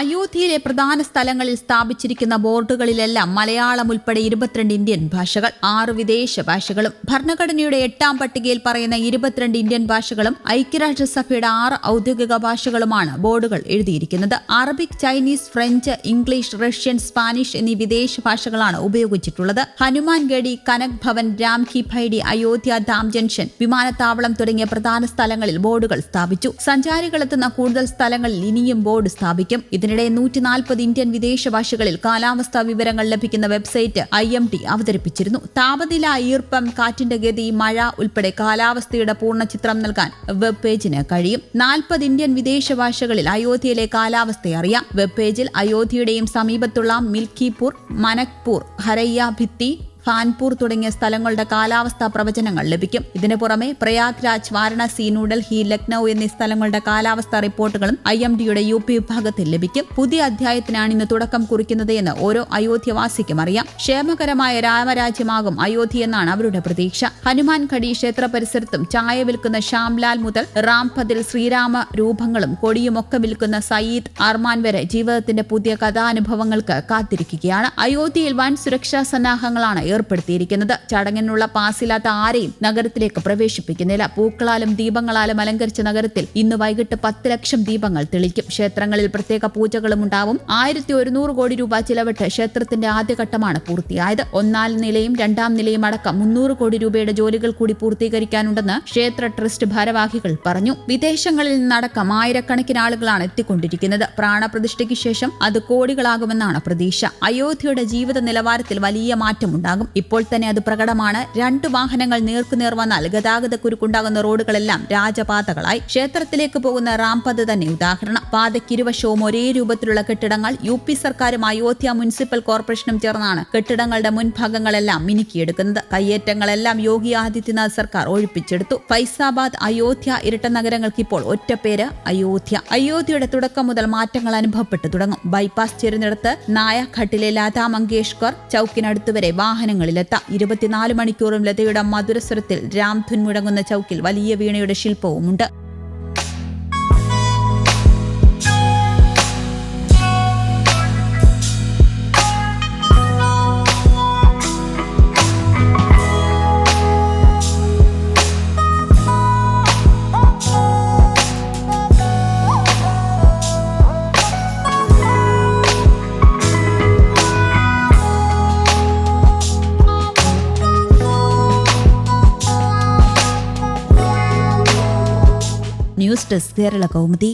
അയോധ്യയിലെ പ്രധാന സ്ഥലങ്ങളിൽ സ്ഥാപിച്ചിരിക്കുന്ന ബോർഡുകളിലെല്ലാം മലയാളം ഉൾപ്പെടെ ഇരുപത്തിരണ്ട് ഇന്ത്യൻ ഭാഷകൾ ആറ് വിദേശ ഭാഷകളും. ഭരണഘടനയുടെ എട്ടാം പട്ടികയിൽ പറയുന്ന ഇരുപത്തിരണ്ട് ഇന്ത്യൻ ഭാഷകളും ഐക്യരാഷ്ട്രസഭയുടെ ആറ് ഔദ്യോഗിക ഭാഷകളുമാണ് ബോർഡുകൾ എഴുതിയിരിക്കുന്നത്. Arabic Chinese French English Russian Spanish എന്നീ വിദേശ ഭാഷകളാണ് ഉപയോഗിച്ചിട്ടുള്ളത്. ഹനുമാൻ ഗഡി കനക് ഭവൻ രാം കി ഭൈഡി അയോധ്യ ധാം ജംഗ്ഷൻ വിമാനത്താവളം തുടങ്ങിയ പ്രധാന സ്ഥലങ്ങളിൽ ബോർഡുകൾ സ്ഥാപിച്ചു. സഞ്ചാരികളെത്തുന്ന കൂടുതൽ സ്ഥലങ്ങളിൽ ഇനിയും ബോർഡ് സ്ഥാപിക്കും. ഇതിനിടെ നൂറ്റി നാൽപ്പത് ഇന്ത്യൻ വിദേശ ഭാഷകളിൽ കാലാവസ്ഥാ വിവരങ്ങൾ ലഭിക്കുന്ന വെബ്സൈറ്റ് ഐ എം ടി അവതരിപ്പിച്ചിരുന്നു. താപനില ഈർപ്പം കാറ്റിന്റെ ഗതി മഴ ഉൾപ്പെടെ കാലാവസ്ഥയുടെ പൂർണ ചിത്രം നൽകാൻ വെബ് പേജിന് കഴിയും. നാൽപ്പത് ഇന്ത്യൻ വിദേശ ഭാഷകളിൽ അയോധ്യയിലെ കാലാവസ്ഥ അറിയാം. വെബ് പേജിൽ അയോധ്യയുടെയും സമീപത്തുള്ള മിൽക്കിപൂർ മനക്പൂർ ഹരയ്യ ഭിത്തി ഫാൻപൂർ തുടങ്ങിയ സ്ഥലങ്ങളുടെ കാലാവസ്ഥാ പ്രവചനങ്ങൾ ലഭിക്കും. ഇതിനു പുറമെ പ്രയാഗ്രാജ് വാരണാസി ന്യൂഡൽഹി ലക്നൌ എന്നീ സ്ഥലങ്ങളുടെ കാലാവസ്ഥാ റിപ്പോർട്ടുകളും ഐ എം ഡിയുടെ യു പി വിഭാഗത്തിൽ ലഭിക്കും. പുതിയ അധ്യായത്തിനാണ് ഇന്ന് തുടക്കം കുറിക്കുന്നത് എന്ന് ഓരോ അയോധ്യവാസിക്കും അറിയാം. ക്ഷേമകരമായ രാമരാജ്യമാകും അയോധ്യ എന്നാണ് അവരുടെ പ്രതീക്ഷ. ഹനുമാൻ ഖടി ക്ഷേത്ര പരിസരത്തും ചായ വിൽക്കുന്ന ശ്യാംലാൽ മുതൽ റാംപതിൽ ശ്രീരാമ രൂപങ്ങളും കൊടിയുമൊക്കെ വിൽക്കുന്ന സയ്യിദ് അർമാൻ വരെ ജീവിതത്തിന്റെ പുതിയ കഥാനുഭവങ്ങൾക്ക് കാത്തിരിക്കുകയാണ്. അയോധ്യയിൽ വൻ സുരക്ഷാ സന്നാഹങ്ങളാണ് ഏർപ്പെടുത്തിയിരിക്കുന്നത്. ചടങ്ങിനുള്ള പാസില്ലാത്ത ആരെയും നഗരത്തിലേക്ക് പ്രവേശിപ്പിക്കുന്നില്ല. പൂക്കളാലും ദീപങ്ങളാലും അലങ്കരിച്ച നഗരത്തിൽ ഇന്ന് വൈകിട്ട് പത്ത് ലക്ഷം ദീപങ്ങൾ തെളിക്കും. ക്ഷേത്രങ്ങളിൽ പ്രത്യേക പൂജകളും ഉണ്ടാവും. ആയിരത്തി ഒരുന്നൂറ് കോടി രൂപ ചിലവിട്ട് ക്ഷേത്രത്തിന്റെ ആദ്യഘട്ടമാണ് പൂർത്തിയായത്. ഒന്നാം നിലയും രണ്ടാം നിലയും അടക്കം മുന്നൂറ് കോടി രൂപയുടെ ജോലികൾ കൂടി പൂർത്തീകരിക്കാനുണ്ടെന്ന് ക്ഷേത്ര ട്രസ്റ്റ് ഭാരവാഹികൾ പറഞ്ഞു. വിദേശങ്ങളിൽ നിന്നടക്കം ആയിരക്കണക്കിന് ആളുകളാണ് എത്തിക്കൊണ്ടിരിക്കുന്നത്. പ്രാണപ്രതിഷ്ഠയ്ക്ക് ശേഷം അത് കോടികളാകുമെന്നാണ് പ്രതീക്ഷ. അയോധ്യയുടെ ജീവിത നിലവാരത്തിൽ വലിയ മാറ്റമുണ്ടാകും. ഇപ്പോൾ തന്നെ അത് പ്രകടമാണ്. രണ്ട് വാഹനങ്ങൾ നേർക്കുനേർ വന്നാൽ ഗതാഗത കുരുക്കുണ്ടാകുന്ന റോഡുകളെല്ലാം രാജപാതകളായി. ക്ഷേത്രത്തിലേക്ക് പോകുന്ന റാംപത് തന്നെ ഉദാഹരണം. പാതയ്ക്കിരുവശവും ഒരേ രൂപത്തിലുള്ള കെട്ടിടങ്ങൾ യു പി സർക്കാരും അയോധ്യ മുനിസിപ്പൽ കോർപ്പറേഷനും ചേർന്നാണ് കെട്ടിടങ്ങളുടെ മുൻഭാഗങ്ങളെല്ലാം മിനുക്കിയെടുക്കുന്നത്. കയ്യേറ്റങ്ങളെല്ലാം യോഗി ആദിത്യനാഥ് സർക്കാർ ഒഴിപ്പിച്ചെടുത്തു. ഫൈസാബാദ് അയോധ്യ ഇരട്ട നഗരങ്ങൾക്ക് ഇപ്പോൾ ഒറ്റപ്പേര് അയോധ്യ. അയോധ്യയുടെ തുടക്കം മുതൽ മാറ്റങ്ങൾ അനുഭവപ്പെട്ടു തുടങ്ങും. ബൈപ്പാസ് ചേരുന്നിടത്ത് നായഘട്ടിലെ ലതാ മങ്കേഷ്കർ ചൌക്കിനടുത്തുവരെ വാഹനങ്ങളിലെത്താം ഇരുപത്തിനാല് മണിക്കൂറും ലതയുടെ മധുരസ്വരത്തിൽ രാംധുൻ മുഴങ്ങുന്ന ചൌക്കിൽ വലിയ വീണയുടെ ശില്പവുമുണ്ട്. News desk Kerala Kaumudi